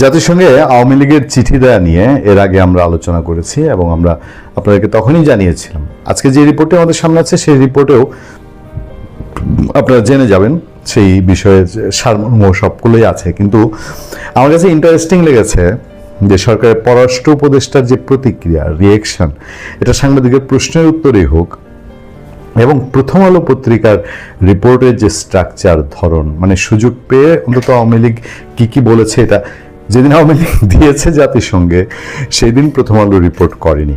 জাতিসংঘে আওয়ামী লীগের চিঠি দেয়া নিয়ে এর আগে আমরা আলোচনা করেছি এবং আমরা আপনাদেরকে তখনই জানিয়েছিলাম। আজকে যে রিপোর্টটি আমাদের সামনে আছে, সেই রিপোর্টেও আপনারা জেনে যাবেন সেই বিষয়ে সারমর্ম সবগুলোই আছে। কিন্তু আমার কাছে ইন্টারেস্টিং লেগেছে যে সরকারের পররাষ্ট্র উপদেষ্টার যে প্রতিক্রিয়া রিয়েকশন এটা সাংবাদিকের প্রশ্নের উত্তরেই হোক এবং প্রথম আলো পত্রিকার রিপোর্টের যে স্ট্রাকচার ধরন মানে সুযোগ পেয়ে অন্তত আওয়ামী লীগ কী কী বলেছে এটা যেদিন আওয়ামী লীগ দিয়েছে জাতিসংঘে সেই দিন প্রথম আলো রিপোর্ট করেনি।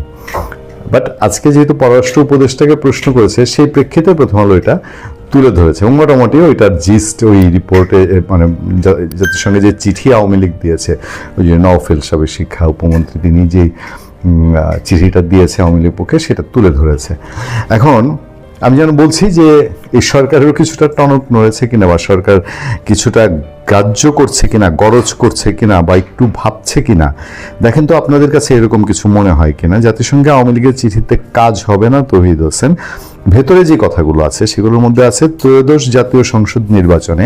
বাট আজকে যেহেতু পররাষ্ট্র উপদেষ্টাকে প্রশ্ন করেছে, সেই প্রেক্ষিতে প্রথম আলো এটা তুলে ধরেছে। এবং মোটামুটি ওইটার জিস্ট ওই রিপোর্টে মানে জাতিসংঘে যে চিঠি আওয়ামী লীগ দিয়েছে, ওই যে নওফেল সাহেবের শিক্ষা উপমন্ত্রী তিনি যে চিঠিটা দিয়েছে আওয়ামী লীগ পক্ষে, সেটা তুলে ধরেছে। এখন আমি যেন বলছি যে এই সরকারেরও কিছুটা টনক নড়েছে কিনা বা সরকার কিছুটা গ্রাহ্য করছে কিনা, গরজ করছে কিনা বা একটু ভাবছে কিনা, দেখেন তো আপনাদের কাছে এরকম কিছু মনে হয় কিনা? জাতিসংঘে আওয়ামী লীগের চিঠিতে কাজ হবে না, তহিদ হোসেন। ভেতরে যে কথাগুলো আছে, সেগুলোর মধ্যে আছে, ত্রয়োদশ জাতীয় সংসদ নির্বাচনে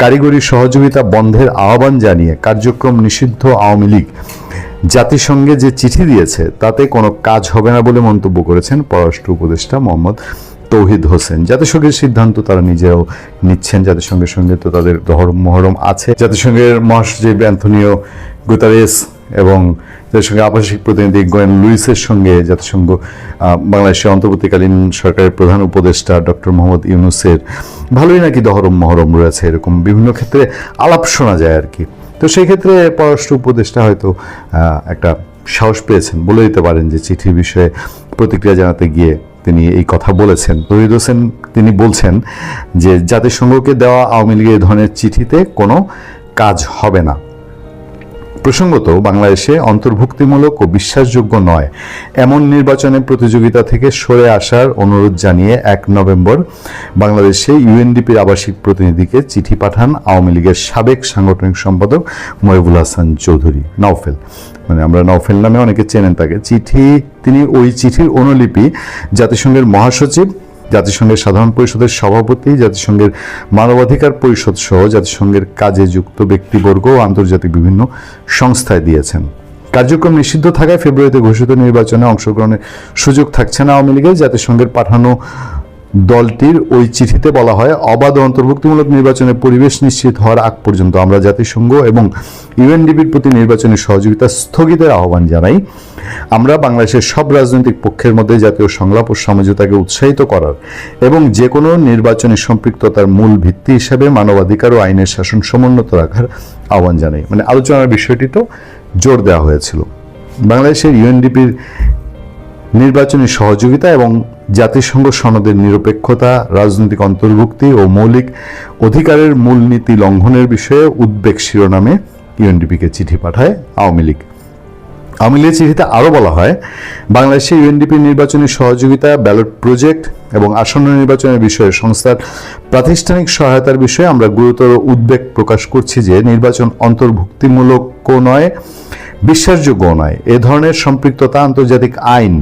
কারিগরি সহযোগিতা বন্ধের আহ্বান জানিয়ে কার্যক্রম নিষিদ্ধ আওয়ামী লীগ। জাতিসংঘে যে চিঠি দিয়েছে, তাতে কোনো কাজ হবে না বলে মন্তব্য করেছেন পররাষ্ট্র উপদেষ্টা মোহাম্মদ তৌহিদ হোসেন। জাতিসংঘের সিদ্ধান্ত তারা নিজেও নিচ্ছেন জাতিসংঘের সঙ্গে তো তাদের দহরম মহরম আছে। জাতিসংঘের মহাসচিব অ্যান্থনিও গুতারেস এবং জাতিসংঘের আবাসিক প্রতিনিধি গোয়েন লুইসের সঙ্গে জাতিসংঘ বাংলাদেশের অন্তর্বর্তীকালীন সরকারের প্রধান উপদেষ্টা ডক্টর মোহাম্মদ ইউনুসের ভালোই নাকি দহরম মহরম রয়েছে এরকম বিভিন্ন ক্ষেত্রে আলাপ শোনা যায় আর কি। তো সেই ক্ষেত্রে পররাষ্ট্র উপদেষ্টা হয়তো একটা সাহস পেয়েছেন। বলে দিতে পারেন যে চিঠির বিষয়ে প্রতিক্রিয়া জানাতে গিয়ে তিনি এই কথা বলেছেন। তহিদ হোসেন তিনি বলছেন যে জাতিসংঘকে দেওয়া আওয়ামী লীগের ধরনের চিঠিতে কোনো কাজ হবে না। প্রসঙ্গত, বাংলাদেশে অন্তর্ভুক্তিমূলক ও বিশ্বাসযোগ্য নয় এমন নির্বাচনে প্রতিযোগিতা থেকে সরে আসার অনুরোধ জানিয়ে এক নভেম্বর বাংলাদেশে ইউএনডিপির আবাসিক প্রতিনিধিকে চিঠি পাঠান আওয়ামী লীগের সাবেক সাংগঠনিক সম্পাদক মহিবুল হাসান চৌধুরী। নওফেল মানে আমরা নওফেল নামে অনেকে চেনেন তাকে। চিঠি, তিনি ওই চিঠির অনুলিপি জাতিসংঘের মহাসচিব, জাতিসংঘের সাধারণ পরিষদের সভাপতি, জাতিসংঘের মানবাধিকার পরিষদ সহ জাতিসংঘের কাজে যুক্ত ব্যক্তিবর্গ ও আন্তর্জাতিক বিভিন্ন সংস্থায় দিয়েছেন। কার্যক্রম নিষিদ্ধ থাকায় ফেব্রুয়ারিতে ঘোষিত নির্বাচনে অংশগ্রহণের সুযোগ থাকছে না। আওয়ামী লীগের জাতিসংঘের পাঠানো দলটির ওই চিঠিতে বলা হয়, অবাধ অন্তর্ভুক্তিমূলক নির্বাচনের পরিবেশ নিশ্চিত হওয়ার আগ পর্যন্ত। আমরা জাতিসংঘ এবং ইউএনডিবির প্রতি নির্বাচনী সহযোগিতা স্থগিতের আহ্বান জানাই। আমরা বাংলাদেশের সব রাজনৈতিক পক্ষের মধ্যে জাতীয় সংলাপ ও সমঝোতাকে উৎসাহিত করার এবং যে কোনো নির্বাচনী সম্পৃক্ততার মূল ভিত্তি হিসেবে মানবাধিকার ও আইনের শাসন সমুন্নত রাখার আহ্বান জানাই। মানে আলোচনার বিষয়টি তো জোর দেওয়া হয়েছিল। বাংলাদেশের ইউএনডিপির নির্বাচনী সহযোগিতা এবং জাতিসংঘ সনদের নিরপেক্ষতা, রাজনৈতিক অন্তর্ভুক্তি ও মৌলিক অধিকারের মূলনীতি লঙ্ঘনের বিষয়ে উদ্বেগ শিরোনামে ইউএনডিপিকে চিঠি পাঠায় আওয়ামী লীগ। আওয়ামী লীগের চিঠিতে আরও বলা হয়, বাংলাদেশে ইউএনডিপি নির্বাচনী সহযোগিতা, ব্যালট প্রজেক্ট এবং আসন্ন নির্বাচনের বিষয়ে সংস্থার প্রাতিষ্ঠানিক সহায়তার বিষয়ে আমরা গুরুতর উদ্বেগ প্রকাশ করছি যে নির্বাচন অন্তর্ভুক্তিমূলক নয় বিশ্বাসযোগ্য নয়। এ ধরনের সম্পৃক্ততা আন্তর্জাতিক আইন,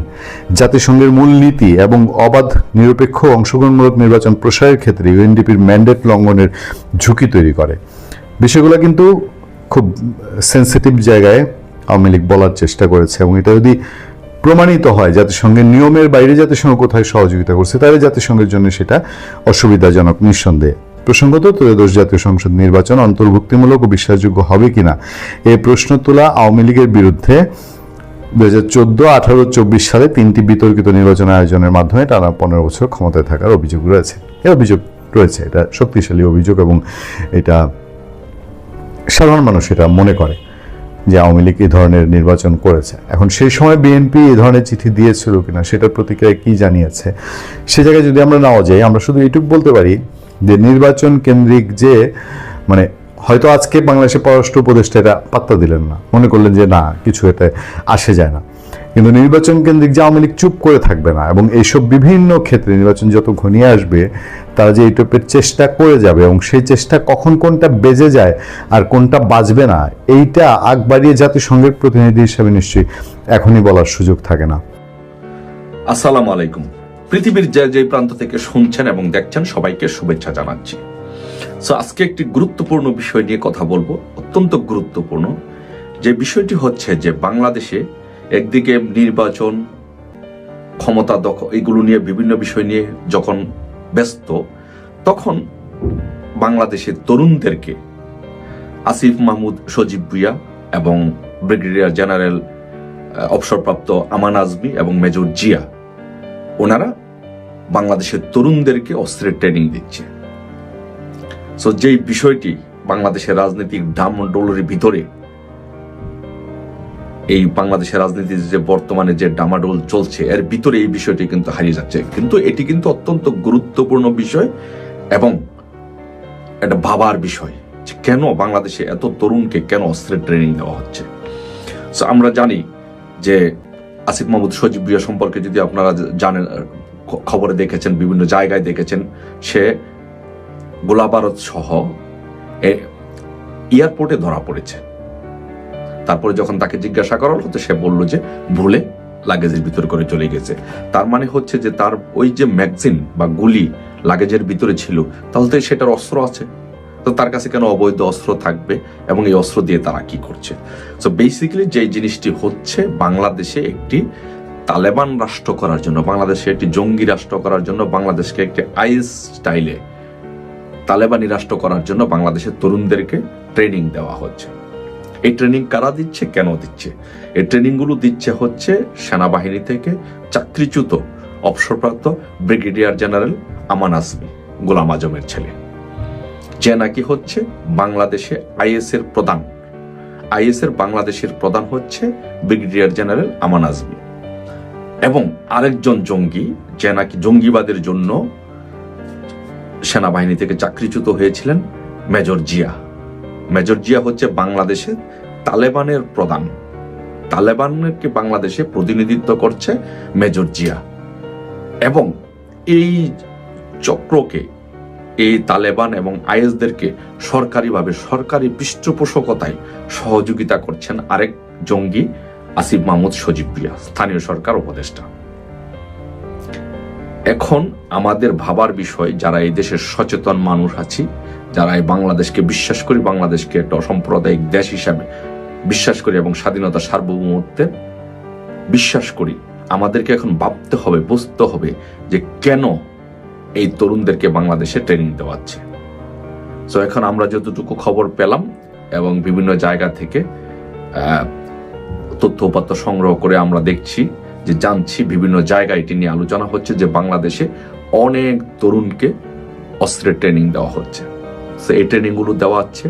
জাতিসংঘের মূলনীতি এবং অবাধ, নিরপেক্ষ, অংশগ্রহণমূলক নির্বাচন প্রসারের ক্ষেত্রে ইউএনডিপির ম্যান্ডেট লঙ্ঘনের ঝুঁকি তৈরি করে। বিষয়গুলো কিন্তু খুব সেন্সিটিভ জায়গায় আওয়ামী লীগ বলার চেষ্টা করেছে এবং এটা যদি প্রমাণিত হয়, জাতিসংঘের নিয়মের বাইরে জাতিসংঘ কোথায় সহযোগিতা করছে, তাহলে জাতিসংঘের জন্য সেটা অসুবিধাজনক, নিঃসন্দেহে। প্রসঙ্গত ত্রয়োদশ জাতীয় সংসদ নির্বাচন অন্তর্ভুক্তিমূলক ও বিশ্বাসযোগ্য হবে কিনা এই প্রশ্ন তোলা আওয়ামী লীগের বিরুদ্ধে দু হাজার চোদ্দ, আঠারো, চব্বিশ সালে তিনটি বিতর্কিত নির্বাচন আয়োজনের মাধ্যমে টানা পনেরো বছর ক্ষমতায় থাকার অভিযোগ রয়েছে। এ অভিযোগ রয়েছে, এটা শক্তিশালী অভিযোগ এবং এটা সাধারণ মানুষ এটা মনে করে যে আওয়ামী লীগ এই ধরনের নির্বাচন করেছে। এখন সেই সময় বিএনপি এই ধরনের চিঠি দিয়েছিল কিনা, সেটার প্রতিক্রিয়ায় কি জানিয়েছে, সে জায়গায় যদি আমরা নাও যাই, আমরা শুধু এইটুকু বলতে পারি যে নির্বাচন কেন্দ্রিক যে মানে হয়তো আজকে বাংলাদেশের পররাষ্ট্র উপদেষ্টা এটা পাত্তা দিলেন না। মনে করলেন যে, না, কিছু এতে আসে যায় না। কিন্তু নির্বাচন কেন্দ্রিক যে আওয়ামী লীগ চুপ করে থাকবে না এবং এইসব বিভিন্ন ক্ষেত্রে নির্বাচন যত ঘনিয়ে আসবে, তারা যে এই টাইপের চেষ্টা করে যাবে এবং সেই চেষ্টা কখন কোনটা বেজে যায় আর কোনটা বাজবে না, এইটা আগ বাড়িয়ে জাতিসংঘের প্রতিনিধি হিসেবে নিশ্চয়ই এখনই বলার সুযোগ থাকে না। আসসালামু আলাইকুম। পৃথিবীর যে যে প্রান্ত থেকে শুনছেন এবং দেখছেন, সবাইকে শুভেচ্ছা জানাচ্ছি। সো আজকে একটি গুরুত্বপূর্ণ বিষয় নিয়ে কথা বলব, অত্যন্ত গুরুত্বপূর্ণ। যে বিষয়টি হচ্ছে যে বাংলাদেশে একদিকে নির্বাচন, ক্ষমতা দখল এগুলো নিয়ে বিভিন্ন বিষয় নিয়ে যখন ব্যস্ত, তখন বাংলাদেশের তরুণদেরকে আসিফ মাহমুদ, সজীব ভুইয়া এবং ব্রিগেডিয়ার জেনারেল অবসরপ্রাপ্ত আমান আজমি এবং মেজর জিয়া, ওনারা বাংলাদেশের তরুণদেরকে অস্ত্রের ট্রেনিং দিচ্ছে। সো যেই বিষয়টি বাংলাদেশের রাজনৈতিক ডামডোলের ভিতরে এই বাংলাদেশের রাজনীতির যে বর্তমানে যে ডামাডোল চলছে এর ভিতরে এই বিষয়টি কিন্তু হারিয়ে যাচ্ছে। কিন্তু এটি কিন্তু অত্যন্ত গুরুত্বপূর্ণ বিষয় এবং এটা ভাবার বিষয় যে কেন বাংলাদেশে এত তরুণকে কেন অস্ত্রের ট্রেনিং দেওয়া হচ্ছে। So, আমরা জানি যে আসিফ মাহমুদ সজীব সম্পর্কে যদি আপনারা জানেন খবরে দেখেছেন, বিভিন্ন জায়গায় দেখেছেন, সে গোলাবারত সহ এয়ারপোর্টে ধরা পড়েছে। তারপরে যখন তাকে জিজ্ঞাসা করা হলো, তো সে বলল যে ভুলে লাগেজের ভিতর করে চলে গেছে। তার মানে হচ্ছে যে তার ওই যে ম্যাগজিন বা গুলি লাগেজের ভিতরে ছিল, তাহলে তো সেটার অস্ত্র আছে। তো তার কাছে কেন অবৈধ অস্ত্র থাকবে এবং এই অস্ত্র দিয়ে তারা কি করছে? সো বেসিক্যালি যে জিনিসটি হচ্ছে, বাংলাদেশে একটি তালেবান রাষ্ট্র করার জন্য, বাংলাদেশে একটি জঙ্গি রাষ্ট্র করার জন্য, বাংলাদেশকে একটি আইএস স্টাইলে তালেবানি রাষ্ট্র করার জন্য বাংলাদেশের তরুণদেরকে ট্রেনিং দেওয়া হচ্ছে। এই ট্রেনিং কারা দিচ্ছে, কেন দিচ্ছে? এই ট্রেনিংগুলো দিচ্ছে হচ্ছে সেনাবাহিনী থেকে চাকরিচ্যুত অবসরপ্রাপ্ত ব্রিগেডিয়ার জেনারেল আমান আজমি গোলাম আজমের ছেলে। যে নাকি হচ্ছে বাংলাদেশে আইএস এর প্রধান। আইএস এর বাংলাদেশের প্রধান হচ্ছে ব্রিগেডিয়ার জেনারেল আমান আজমি এবং আরেকজন জঙ্গি, যে নাকি জঙ্গিবাদের জন্য সেনাবাহিনী থেকে চাকরিচ্যুত হয়েছিলেন, মেজর জিয়া। মেজর জিয়া হচ্ছে বাংলাদেশের তালেবানের প্রধান। তালেবানকে বাংলাদেশে প্রতিনিধিত্ব করছে মেজর জিয়া। এবং এই চক্রকে, এই তালেবান এবং আইএসদেরকে সরকারিভাবে সরকারি পৃষ্ঠপোষকতায় সহযোগিতা করছেন আরেক জঙ্গি আসিফ মাহমুদ সজীব প্রিয়া, স্থানীয় সরকার উপদেষ্টা। এখন আমাদের ভাবার বিষয়, যারা এই দেশের সচেতন মানুষ আছি, যারা এই বাংলাদেশকে বিশ্বাস করি, বাংলাদেশকে একটা অসাম্প্রদায়িক দেশ হিসাবে বিশ্বাস করি এবং স্বাধীনতা সার্বভৌমত্বে বিশ্বাস করি, আমাদেরকে এখন ভাবতে হবে, বুঝতে হবে যে কেন এই তরুণদেরকে বাংলাদেশে ট্রেনিং দেওয়াচ্ছে তো এখন আমরা যতটুকু খবর পেলাম এবং বিভিন্ন জায়গা থেকে তথ্য উপাত্ত সংগ্রহ করে আমরা দেখছি, যে জানছি বিভিন্ন জায়গায় এটি নিয়ে আলোচনা হচ্ছে, যে বাংলাদেশে অনেক তরুণকে অস্ত্রের ট্রেনিং দেওয়া হচ্ছে। তো এই ট্রেনিংগুলো দেওয়া হচ্ছে।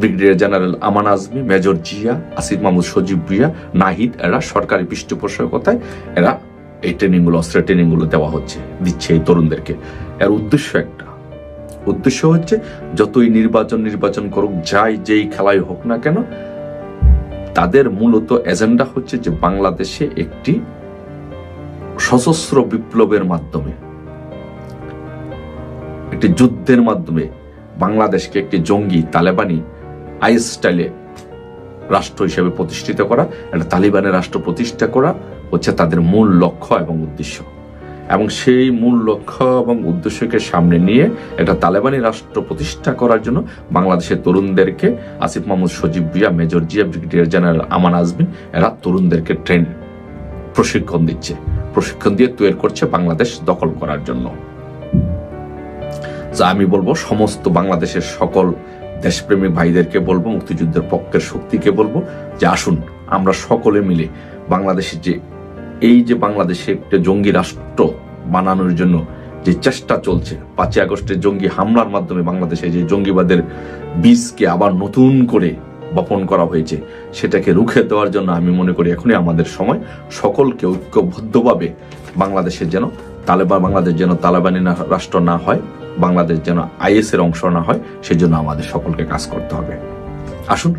Brigadier general Aman Azmi major Zia, Asif Mahmud, Sajib Bhuiyan Nahid, এরা সরকারি পৃষ্ঠপোষকতায় এরা এই ট্রেনিংগুলো অস্ত্রের ট্রেনিংগুলো দেওয়া হচ্ছে, দিচ্ছে এই তরুণদেরকে। এর উদ্দেশ্য একটা। উদ্দেশ্য হচ্ছে, যতই নির্বাচন নির্বাচন করুক, যাই যেই খেলাই হোক না কেন তাদের মূলত এজেন্ডা হচ্ছে যে বাংলাদেশে একটি সশস্ত্র বিপ্লবের মাধ্যমে, একটি যুদ্ধের মাধ্যমে বাংলাদেশকে একটি জঙ্গি, তালেবানি, আইএস স্টাইলে রাষ্ট্র হিসেবে প্রতিষ্ঠিত করা, একটা তালিবানের রাষ্ট্র প্রতিষ্ঠা করা হচ্ছে তাদের মূল লক্ষ্য এবং উদ্দেশ্য। এবং সেই মূল লক্ষ্য এবং উদ্দেশ্যকে সামনে নিয়ে একটা তালেবানি রাষ্ট্র প্রতিষ্ঠা করার জন্য বাংলাদেশের তরুণদেরকে আসিফ মাহমুদ, সজীব বিয়া major Zia, brigadier general Aman Azmin, এরা তরুণদেরকে ট্রেন প্রশিক্ষণ দিচ্ছে। প্রশিক্ষণ দিয়ে তৈরি করছে বাংলাদেশ দখল করার জন্য। যা আমি বলব, সমস্ত বাংলাদেশের সকল দেশপ্রেমিক ভাইদেরকে বলব, মুক্তিযুদ্ধের পক্ষের শক্তিকে বলব যে আসুন, আমরা সকলে মিলে বাংলাদেশের যে এই যে বাংলাদেশে একটা জঙ্গি রাষ্ট্র বানানোর জন্য যে চেষ্টা চলছে, পাঁচই আগস্টের জঙ্গি হামলার মাধ্যমে বাংলাদেশে যে জঙ্গিবাদের বীজকে আবার নতুন করে বপন করা হয়েছে, সেটাকে রুখে দেওয়ার জন্য আমি মনে করি এখনই আমাদের সময়। সকলকে ঐক্যবদ্ধভাবে বাংলাদেশের যেন তালেবান বাংলাদেশ যেন তালেবানি না- রাষ্ট্র না হয়, বাংলাদেশ যেন আইএস এর অংশ না হয়, সেজন্য আমাদের সকলকে কাজ করতে হবে। আসুন।